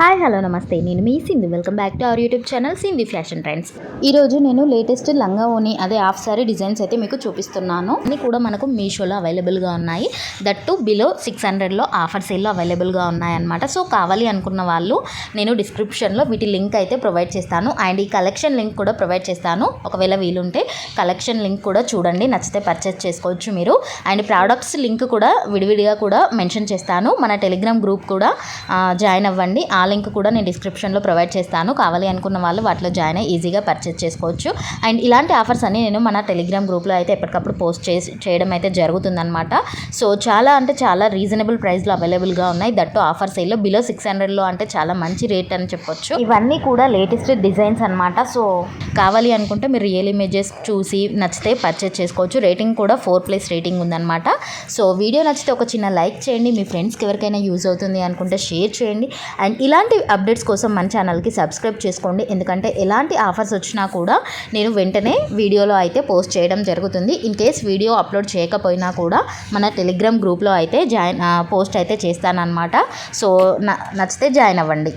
Hi hello నమస్తే. నేను మీ Sindhu. Welcome back to our YouTube channel Sindhu fashion trends ఈరోజు నేను లేటెస్ట్ లంగా ఓని అదే హాఫ్ సారీ డిజైన్స్ అయితే మీకు చూపిస్తున్నాను. అన్ని కూడా మనకు మీషోలో అవైలబుల్గా ఉన్నాయి. దట్ టు బిలో సిక్స్ హండ్రెడ్లో ఆఫర్ సేల్లో అవైలబుల్గా ఉన్నాయన్నమాట. సో కావాలి అనుకున్న వాళ్ళు నేను డిస్క్రిప్షన్లో వీటి లింక్ అయితే ప్రొవైడ్ చేస్తాను. అండ్ ఈ కలెక్షన్ లింక్ కూడా ప్రొవైడ్ చేస్తాను. ఒకవేళ వీలుంటే కలెక్షన్ లింక్ కూడా చూడండి. నచ్చితే పర్చేస్ చేసుకోవచ్చు మీరు. అండ్ ప్రోడక్ట్స్ లింక్ కూడా విడివిడిగా కూడా మెన్షన్ చేస్తాను. మన టెలిగ్రామ్ గ్రూప్ కూడా జాయిన్ అవ్వండి. ఆల్ లింక్ కూడా నేను డిస్క్రిప్షన్లో ప్రొవైడ్ చేస్తాను. కావాలి అనుకున్న వాళ్ళు వాటిలో జాయిన్ అయ్యి ఈజీగా పర్చేస్ చేసుకోవచ్చు. అండ్ ఇలాంటి ఆఫర్స్ అన్ని నేను మన టెలిగ్రామ్ గ్రూప్లో అయితే ఎప్పటికప్పుడు పోస్ట్ చేసి చేయడం అయితే జరుగుతుందన్నమాట. సో చాలా అంటే చాలా రీజనబుల్ ప్రైస్లో అవైలబుల్గా ఉన్నాయి. దట్టు ఆఫర్ సేల్లో బిలో సిక్స్ హండ్రెడ్లో అంటే చాలా మంచి రేట్ అని చెప్పొచ్చు. ఇవన్నీ కూడా లేటెస్ట్ డిజైన్స్ అనమాట సో కావాలి అనుకుంటే మీరు రియల్ ఇమేజెస్ చూసి నచ్చితే పర్చేస్ చేసుకోవచ్చు. రేటింగ్ కూడా ఫోర్ ప్లస్ రేటింగ్ ఉందన్నమాట. సో వీడియో నచ్చితే ఒక చిన్న లైక్ చేయండి. మీ ఫ్రెండ్స్కి ఎవరికైనా యూజ్ అవుతుంది అనుకుంటే షేర్ చేయండి. అండ్ ఇలాంటి అప్డేట్స్ కోసం మన ఛానల్కి సబ్స్క్రైబ్ చేసుకోండి. ఎందుకంటే ఎలాంటి ఆఫర్స్ వచ్చినా కూడా నేను వెంటనే వీడియోలో అయితే పోస్ట్ చేయడం జరుగుతుంది. ఇన్ కేస్ వీడియో అప్లోడ్ చేయకపోయినా కూడా మన టెలిగ్రామ్ గ్రూప్లో అయితే జాయిన్ పోస్ట్ అయితే చేస్తానన్నమాట. సో నచ్చితే జాయిన్ అవ్వండి.